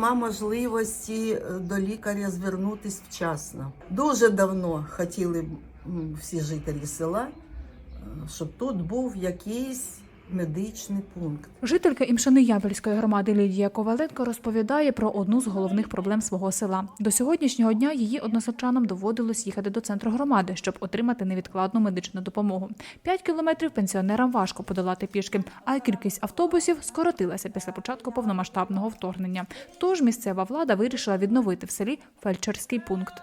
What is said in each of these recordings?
Нема можливості е, до лікаря звернутися вчасно. Дуже давно хотіли всі жителі села, е, щоб тут був якийсь медичний пункт. Жителька Імшани Ямпільської громади Лідія Коваленко розповідає про одну з головних проблем свого села. До сьогоднішнього дня її односельчанам доводилось їхати до центру громади, щоб отримати невідкладну медичну допомогу. П'ять кілометрів пенсіонерам важко подолати пішки, а кількість автобусів скоротилася після початку повномасштабного вторгнення. Тож місцева влада вирішила відновити в селі фельдшерський пункт.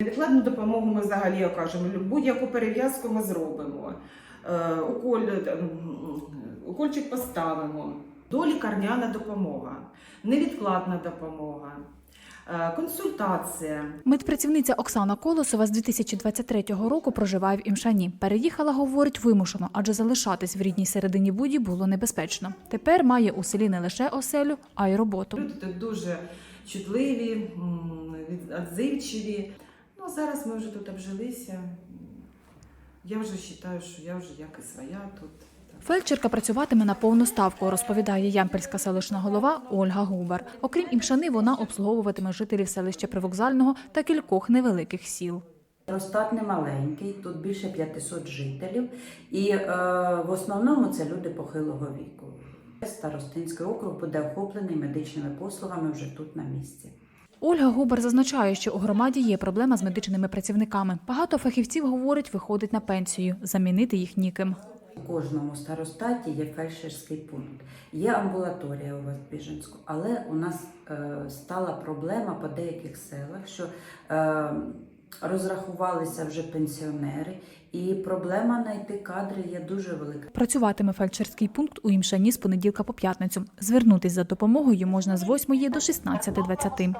Невідкладну допомогу ми взагалі окажемо. Будь-яку перев'язку ми зробимо. Е, Уколь, укольчик поставимо. Долікарняна допомога, невідкладна допомога, е, консультація. Медпрацівниця Оксана Колосова з 2023 року проживає в Імшані. Переїхала, говорить, вимушено, адже залишатись в рідній середині буді було небезпечно. Тепер має у селі не лише оселю, а й роботу. Люди тут дуже чутливі, відзивчиві. Ну, зараз ми вже тут обжилися. Я вже вважаю, що я вже як і своя тут. Фельдшерка працюватиме на повну ставку, розповідає ямпельська селищна голова Ольга Губар. Окрім імшани, вона обслуговуватиме жителів селища Привокзального та кількох невеликих сіл. Ростат не маленький, тут більше 500 жителів, і е, в основному це люди похилого віку. Старостинський округ буде охоплений медичними послугами вже тут на місці. Ольга Губер зазначає, що у громаді є проблема з медичними працівниками. Багато фахівців говорить, виходить на пенсію, замінити їх ніким. У кожному старостаті є фельдшерський пункт. Є амбулаторія у вас Біженську, але у нас е, стала проблема по деяких селах, що е, розрахувалися вже пенсіонери, і проблема знайти кадри є дуже велика. Працюватиме фельдшерський пункт у Імшані з понеділка по п'ятницю. Звернутись за допомогою можна з 8 до 16.20.